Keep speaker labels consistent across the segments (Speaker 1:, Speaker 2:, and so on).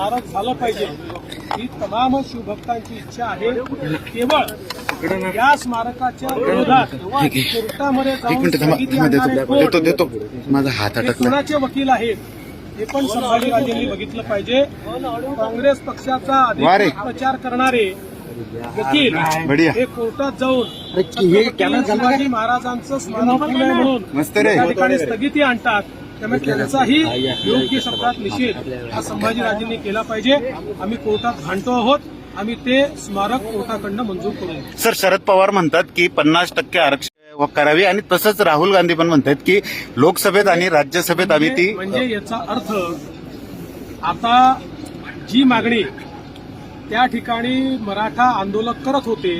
Speaker 1: स्मारक झालं पाहिजे. ही तमाम शिवभक्तांची इच्छा आहे. केवळ या स्मारकाच्या विरोधात कोर्टामध्ये हे कोणाचे वकील आहेत हे पण संभाजीराजेंनी बघितलं पाहिजे. काँग्रेस पक्षाचा प्रचार करणारे वकील. हे कोर्टात जाऊन शिवाजी महाराजांचं स्मारक म्हणून. ठिकाणी स्थगिती आणतात. त्यामुळे त्यांचाही योग्य शब्दात निषेध हा संभाजीराजेंनी केला पाहिजे. आम्ही कोर्टात भांडतो आहोत. आम्ही ते स्मारक कोर्टाकडनं मंजूर करू.
Speaker 2: सर शरद पवार म्हणतात की पन्नास टक्के आरक्षण करावी आणि तसंच राहुल गांधी पण म्हणतात की लोकसभेत आणि राज्यसभेत आम्ही ती
Speaker 1: म्हणजे याचा अर्थ आता जी मागणी त्या ठिकाणी मराठा आंदोलक करत होते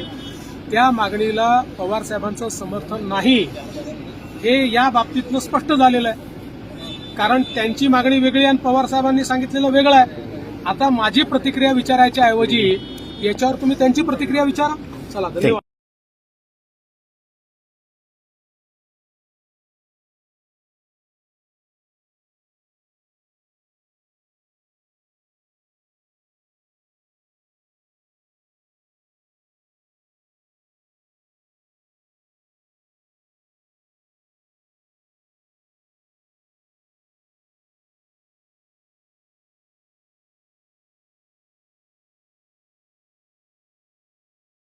Speaker 1: त्या मागणीला पवार साहेबांचं समर्थन नाही हे या बाबतीतनं स्पष्ट झालेलं आहे. कारण त्यांची मागणी वेगळी आणि पवार साहेबांनी सांगितलेलं वेगळं आहे. आता माझी प्रतिक्रिया विचारायच्या ऐवजी याच्यावर तुम्ही त्यांची प्रतिक्रिया विचारा. चला धन्यवाद.